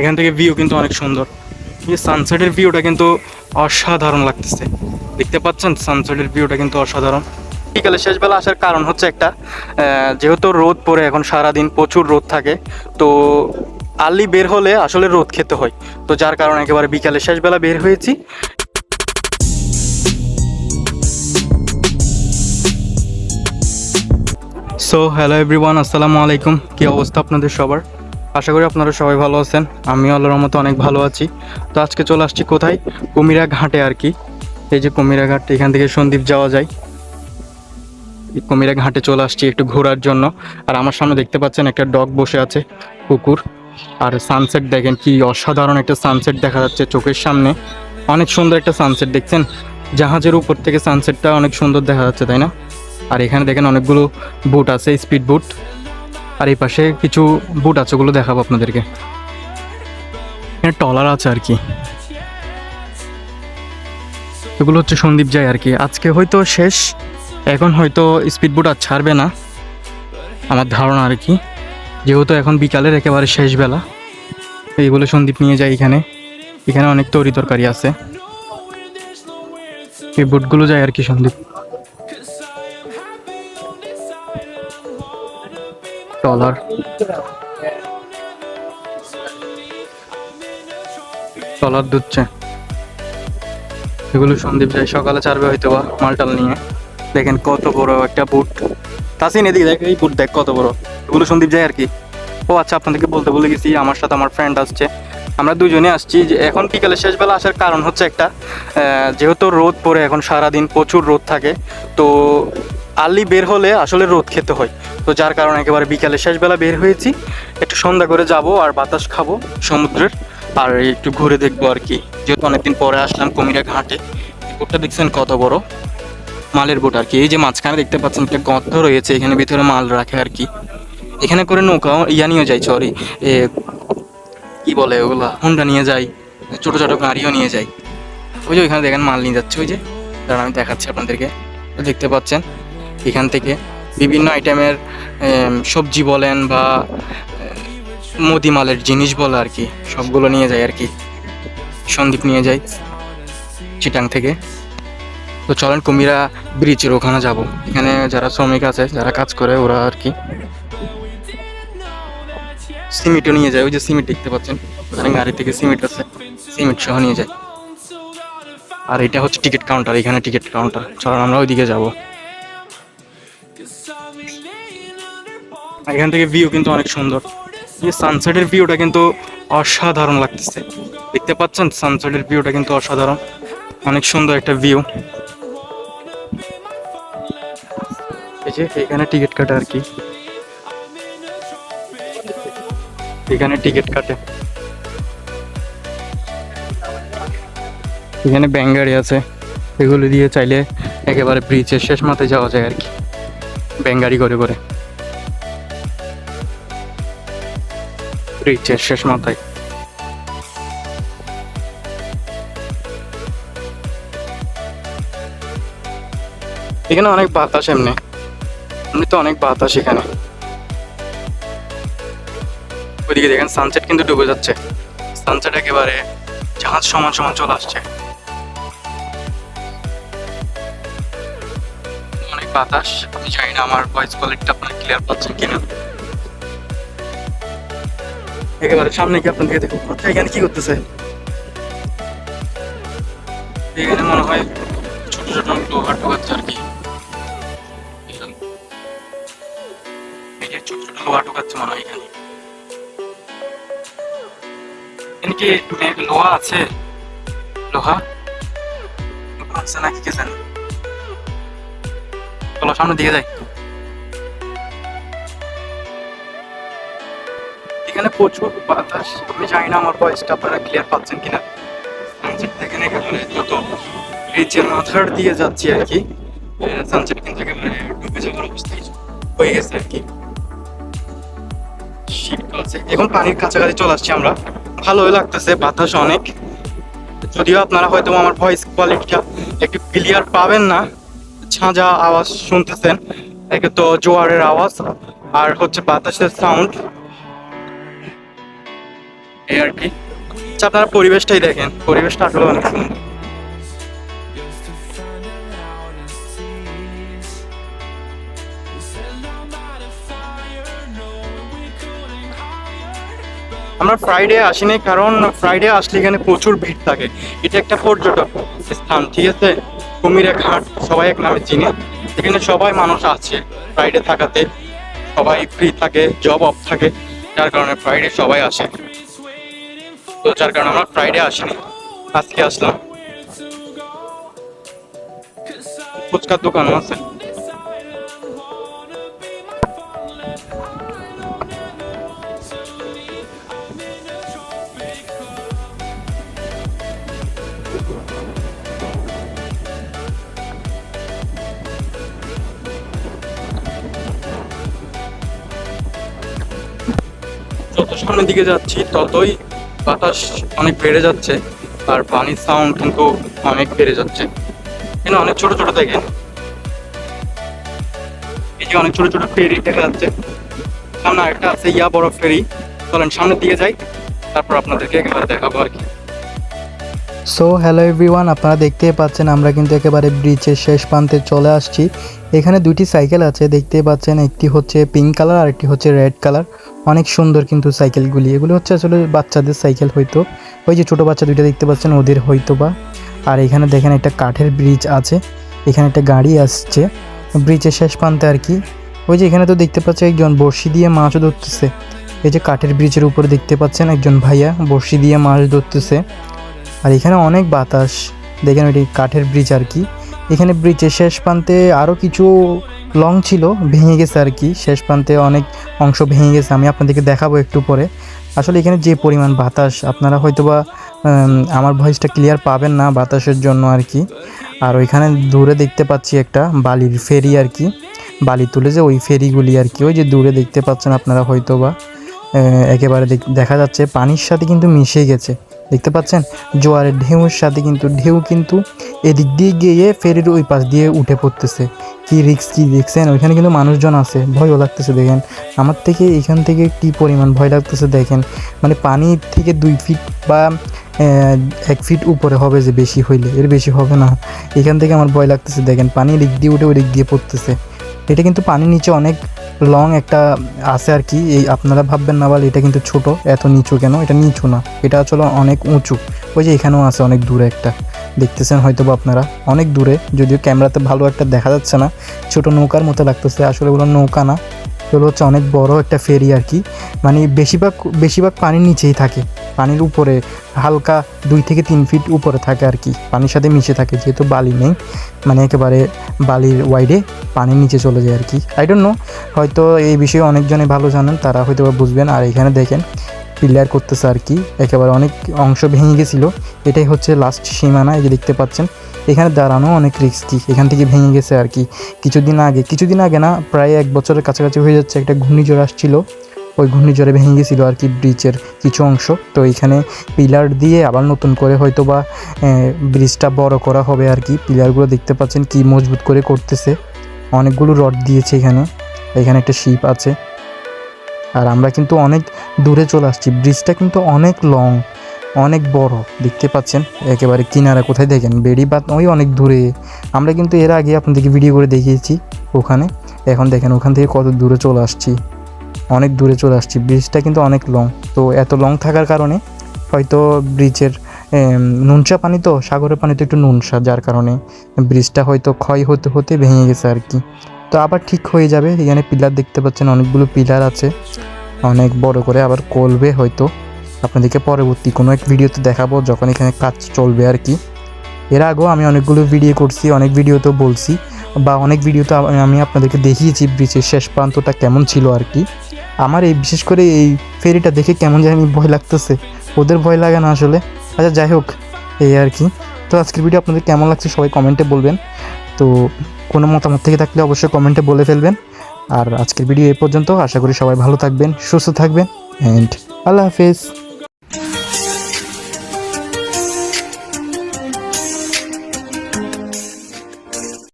এখান থেকে ভিউ কিন্তু অনেক সুন্দর। এই সানসেটের ভিউটা কিন্তু অসাধারণ লাগতেছে। দেখতে পাচ্ছেন? সানসেটের ভিউটা কিন্তু অসাধারণ। বিকালে শেষবেলা আসার কারণ হচ্ছে একটা যেহেতু রোদ পড়ে, এখন সারাদিন প্রচুর রোদ থাকে, তো আর্লি বের হলে আসলে রোদ খেতে হয়। তো যার কারণে একেবারে বিকালে শেষবেলা বের হয়েছি। সো হ্যালো এভরিওয়ান আসসালামু আলাইকুম। কী অবস্থা আপনাদের সবার? আশা করি আপনারা সবাই ভালো আছেন। আমি আল্লাহর মতো অনেক ভালো আছি। তো আজকে চলে আসছি কোথায়? কুমিরা ঘাটে আর কি। এই যে কুমিরা ঘাট, এখান থেকে সন্দ্বীপ যাওয়া যায়। কুমিরা ঘাটে চলে আসছি একটু ঘোরার জন্য। আর আমার সামনে দেখতে পাচ্ছেন একটা ডগ বসে আছে, কুকুর। আর সানসেট দেখেন কি অসাধারণ একটা সানসেট দেখা যাচ্ছে চোখের সামনে। অনেক সুন্দর একটা সানসেট দেখছেন? জাহাজের উপর থেকে সানসেটটা অনেক সুন্দর দেখা যাচ্ছে, তাই না? আর এখানে দেখেন অনেকগুলো বুট আছে স্পিড বুট আর এই পাশে কিছু বুট আছে, ওগুলো দেখাবো আপনাদেরকে। টলার আছে আর কি। এগুলো হচ্ছে সন্দীপ যায় আর কি। আজকে হয়তো শেষ, এখন হয়তো স্পিড বুট আর ছাড়বে না, আমার ধারণা আর কি। যেহেতু এখন বিকালের একেবারে শেষ বেলা এইগুলো সন্দীপ নিয়ে যায় এখানে। এখানে অনেক তরি তরকারি আছে। এই বুটগুলো যায় আর কি সন্দীপ। টলার টলার দুধছে। এগুলো সন্দীপ যায় সকালে চারবে হয়তো বা মালটাল নিয়ে। দেখেন কত বড় একটা বুট তাসিন, এদিকে দেখ, এই বুট দেখ কত বড়। এগুলো সন্দীপ যায় আর কি। ও আচ্ছা আপনাদেরকে বলতে বলে গেছি, আমার সাথে আমার ফ্রেন্ড আসছে। আমরা দুজনে আসছি যে এখন বিকালে শেষবেলা আসার কারণ হচ্ছে একটা যেহেতু রোদ পড়ে, এখন সারাদিন প্রচুর রোদ থাকে, তো আর্লি বের হলে আসলে রোদ খেতে হয়। তো যার কারণে একেবারে বিকালে শেষবেলা বের হয়েছি। একটু সন্ধ্যা করে যাব আর বাতাস খাব সমুদ্রের। আর একটু ঘুরে দেখব আর কি। যেহেতু অনেকদিন পরে আসলাম কুমিরা ঘাটে। বোটটা দেখছেন কত বড়? মালের বোট আর কি। এই যে মাঝখানে দেখতে পাচ্ছেন একটা গর্ত রয়েছে, এখানে ভিতরে মাল রাখে আর কি। এখানে করে নৌকা ইয়া নিয়ে যায় সরি কি বলে ওগুলা? হুন্ডা নিয়ে যায় ছোটো ছোটো গাড়িও নিয়ে যায় ওই যে ওইখানে দেখেন মাল নিয়ে যাচ্ছে, ওই যে। দাঁড়ান, আমি দেখাচ্ছি আপনাদেরকে। দেখতে পাচ্ছেন? এখান থেকে বিভিন্ন আইটেমের সবজি বলেন বা আহ, মুদি মালের জিনিস বলে আর কি সবগুলো নিয়ে যায় আর কি সন্দীপ নিয়ে যায় চিটাং থেকে। তো চলেন কুমিরা ব্রিজের ওখানে যাব। এখানে যারা শ্রমিক আছে যারা কাজ করে ওরা আর কি সিমেন্টও নিয়ে যায়। ওই যে সিমেন্ট দেখতে পাচ্ছেন? ওখানে গাড়ি থেকে সিমেন্ট আছে সিমেন্ট সহ নিয়ে যায়। আর এটা হচ্ছে টিকিট কাউন্টার এখানে টিকিট কাউন্টার। চলেন আমরা ওইদিকে যাব। এখান থেকে ভিউ কিন্তু অনেক সুন্দর। এই সানসেটের ভিউটা কিন্তু অসাধারণ লাগতেছে। দেখতে পাচ্ছেন? সানসেটের ভিউটা কিন্তু অসাধারণ। অনেক সুন্দর একটা ভিউ এই যে এখানে টিকিট কাটে আর কি। এখানে টিকিট কাটে। এখানে ব্যাঙ্গাড়ি আছে। এগুলো দিয়ে চাইলে একেবারে ব্রিজের শেষ মাথায় যাওয়া যায় আর কি। ব্যাঙ্গাড়ি করে করে। ব্রিজের শেষ মাথায়। এখানে অনেক বাতাস এমনি। এমনি তো অনেক বাতাস এখানে। ওইদিকে দেখেন সানসেট কিন্তু ডুবে যাচ্ছে। সানসেট একেবারে জাহাজ সমান সমান চলে আসছে। অনেক বাতাস। আমি জানি না আমার ভয়েস কোয়ালিটিটা আপনারা ক্লিয়ার পাচ্ছেন কিনা। একেবারে সামনে কি আপনাদেরকে দেখো এখানে কি করতেছে? এখানে মনে হয় ছোট ছোট লোহার ঢোকাচ্ছে আর কি। লোহা মনে হয় এখানে। লোহা আছে? লোহা? আছে নাকি কে জানে? চলো সামনে দিকে যাই। এখানে প্রচুর বাতাস, আমি জানি না আমার ভয়েসটা আপনারা ক্লিয়ার পাচ্ছেন কিনা। একেবারে যত মাথার দিয়ে যাচ্ছি আর কি সানসেট কিন্তু একেবারে ডুবে যাওয়ার অবস্থায় হয়ে গেছে আর কি। এখন পানির কাছাকাছি চলে আসছি আমরা। ভালোই লাগতেছে, বাতাস অনেক। যদিও আপনারা হয়তো আমার ভয়েস কোয়ালিটিটা একটু ক্লিয়ার পাবেন না, ঝাঁঝা আওয়াজ শুনতেছেন একে তো জোয়ারের আওয়াজ, আর হচ্ছে বাতাসের সাউন্ড এই আর কি। আচ্ছা আপনারা পরিবেশটাই দেখেন। পরিবেশটা আসলে অনেক সুন্দর। আমরা ফ্রাইডে আসিনি কারণ ফ্রাইডে আসলে এখানে প্রচুর ভিড় থাকে। এটা একটা পর্যটক স্থান, ঠিক আছে? কুমিরে ঘাট সবাই এক নামে চিনে। এখানে সবাই মানুষ আছে ফ্রাইডে থাকাতে। সবাই ফ্রি থাকে জব অফ থাকে। যার কারণে ফ্রাইডে সবাই আসে। তো যার কারণে আমরা ফ্রাইডে আসিনি। আজকে আসলাম। ফুচকার দোকানও আছে। যত সামনের দিকে যাচ্ছি, ততই বাতাস অনেক বেড়ে যাচ্ছে, আর পানির সাউন্ড কিন্তু অনেক বেড়ে যাচ্ছে। এখানে অনেক ছোট ছোট দেখেন। এই যে অনেক ছোট ছোট ফেরি দেখা যাচ্ছে। সামনে একটা আছে, ইয়া বড় ফেরি। চলেন সামনের দিকে যাই, তারপর আপনাদেরকে একেবারে দেখাবো আর কি। সো হ্যালো এভরিওয়ান আপনারা দেখতেই পাচ্ছেন, আমরা কিন্তু একেবারে ব্রিজের শেষ প্রান্তে চলে আসছি। এখানে দুটি সাইকেল আছে, দেখতেই পাচ্ছেন, একটি হচ্ছে পিঙ্ক কালার আর একটি হচ্ছে রেড কালার অনেক সুন্দর কিন্তু সাইকেলগুলি। এগুলো হচ্ছে আসলে বাচ্চাদের সাইকেল হয়তো। ওই যে ছোটো বাচ্চা দুইটা দেখতে পাচ্ছেন, ওদের হয়তো বা আর এখানে দেখেন একটা কাঠের ব্রিজ আছে। এখানে একটা গাড়ি আসছে। ব্রিজের শেষ প্রান্তে আর কি। ওই যে এখানে তো দেখতে পাচ্ছি একজন বড়শি দিয়ে মাছও ধরতেছে। এই যে কাঠের ব্রিজের উপরে দেখতে পাচ্ছেন একজন ভাইয়া বড়শি দিয়ে মাছ ধরতেছে। আর এখানে অনেক বাতাস। দেখেন ওইটি কাঠের ব্রিজ আর কি। এখানে ব্রিজের শেষ প্রান্তে আরও কিছু লং ছিল, ভেঙে গেছে আর কি। শেষ প্রান্তে অনেক অংশ ভেঙে গেছে, আমি আপনাদেরকে দেখাবো একটু পরে। আসলে এখানে যে পরিমাণ বাতাস, আপনারা হয়তোবা আমার ভয়েসটা ক্লিয়ার পাবেন না বাতাসের জন্য আর কি। আর ওইখানে দূরে দেখতে পাচ্ছি একটা বালির ফেরি আর কি। বালি তুলে যে ওই ফেরিগুলি আর কি, ওই যে দূরে দেখতে পাচ্ছেন আপনারা হয়তোবা। একেবারে দেখা যাচ্ছে পানির সাথে কিন্তু মিশে গেছে। দেখতে পাচ্ছেন? জোয়ারের ঢেউয়ের সাথে কিন্তু ঢেউ কিন্তু এদিক দিয়ে গিয়ে ফেরির ওই পাশ দিয়ে উঠে পড়তেছে। কি রিক্স কি দেখছেন? ওইখানে কিন্তু মানুষজন আছে। ভয়ও লাগতেছে, দেখেন। আমার থেকে এখান থেকে কি পরিমাণ ভয় লাগতেছে, দেখেন। মানে পানির থেকে দুই ফিট বা এক ফিট উপরে হবে যে বেশি হইলে। এর বেশি হবে না। এখান থেকে আমার ভয় লাগতেছে, দেখেন। পানি দিক দিয়ে উঠে ওই দিক দিয়ে পড়তেছে। এটা কিন্তু পানির নিচে অনেক লং একটা আছে আর কি, এই আপনারা ভাববেন না বলে, এটা কিন্তু ছোট, এত নিচু কেন? এটা নিচু না, এটা আসলে অনেক উঁচু। ওই যে এখানেও আছে অনেক দূরে একটা, দেখতেছেন হয়তো বা আপনারা, অনেক দূরে, যদিও ক্যামেরাতে ভালো একটা দেখা যাচ্ছে না, ছোট নৌকার মতো লাগতেছে, আসলে ওগুলো নৌকা না। এগুলো হচ্ছে অনেক বড় একটা ফেরি আর কি। মানে বেশিরভাগ বেশিরভাগ পানির নিচেই থাকে। পানির উপরে হালকা দুই থেকে তিন ফিট উপরে থাকে আর কি। পানির সাথে মিশে থাকে, যেহেতু বালি নেই। মানে একেবারে বালির ওয়াইডে পানির নিচে চলে যায় আর কি। আই ডোন্ট নো হয়তো এই বিষয়ে অনেকজনে ভালো জানেন, তারা হয়তো বুঝবেন। আর এখানে দেখেন পিলার করতেছে আর কি, একেবারে অনেক অংশ ভেঙে গেছিল। এটাই হচ্ছে লাস্ট সীমানা, এই যে দেখতে পাচ্ছেন। এখানে দাঁড়ানো অনেক রিস্কি এখান থেকে ভেঙে গেছে আর কি। কিছুদিন আগে কিছুদিন আগে না, প্রায় এক বছরের কাছাকাছি হয়ে যাচ্ছে, একটা ঘূর্ণিঝড় আসছিল। ওই ঘূর্ণিঝড়ে ভেঙে গেছিল আর কি ব্রিজের কিছু অংশ। তো এখানে পিলার দিয়ে আবার নতুন করে হয়তো বা ব্রিজটা বড় করা হবে আর কি। পিলারগুলো দেখতে পাচ্ছেন কি মজবুত করে করতেছে। অনেকগুলো রড দিয়েছে এখানে। এখানে একটা শিপ আছে। আর আমরা কিন্তু অনেক দূরে চলে আসছি। ব্রিজটা কিন্তু অনেক লং অনেক বড়। দেখতে পাচ্ছেন? একেবারে কিনারা কোথায় দেখেন? বেড়ি বাদ ওই অনেক দূরে। আমরা কিন্তু এর আগে আপনাদেরকে ভিডিও করে দেখিয়েছি ওখানে। এখন দেখেন ওখান থেকে কত দূরে চলে আসছি। অনেক দূরে চলে আসছি। ব্রিজটা কিন্তু অনেক লং তো এত লং থাকার কারণে হয়তো ব্রিজের নুনসা পানি তো, সাগরের পানি তো একটু নুনসা, যার কারণে ব্রিজটা হয়তো ক্ষয় হতে হতে ভেঙে গেছে আর কি। তো আবার ঠিক হয়ে যাবে। এখানে পিলার দেখতে পাচ্ছেন, অনেকগুলো পিলার আছে। অনেক বড় করে আবার করবে হয়তো। আপনাদেরকে পরবর্তী কোনো এক ভিডিওতে দেখাবো যখন এখানে কাজ চলবে আর কি। এর আগেও আমি অনেকগুলো ভিডিও করছি, অনেক ভিডিওতেও বলছি বা অনেক ভিডিওতে আমি- আমি আপনাদেরকে দেখিয়েছি ব্রিজের শেষ প্রান্তটা কেমন ছিল আর কি। আমার এই, বিশেষ করে এই ফেরিটা দেখে কেমন জানি ভয় লাগতেছে। ওদের ভয় লাগে না আসলে। আচ্ছা যাই হোক, এই আর কি। তো আজকের ভিডিও আপনাদের কেমন লাগছে সবাই কমেন্টে বলবেন। তো কোনো মতামত থেকে থাকলে অবশ্যই কমেন্টে বলে ফেলবেন। আর আজকের ভিডিও এ পর্যন্ত। আশা করি সবাই ভালো থাকবেন, সুস্থ থাকবেন অ্যান্ড আল্লাহ হাফেজ।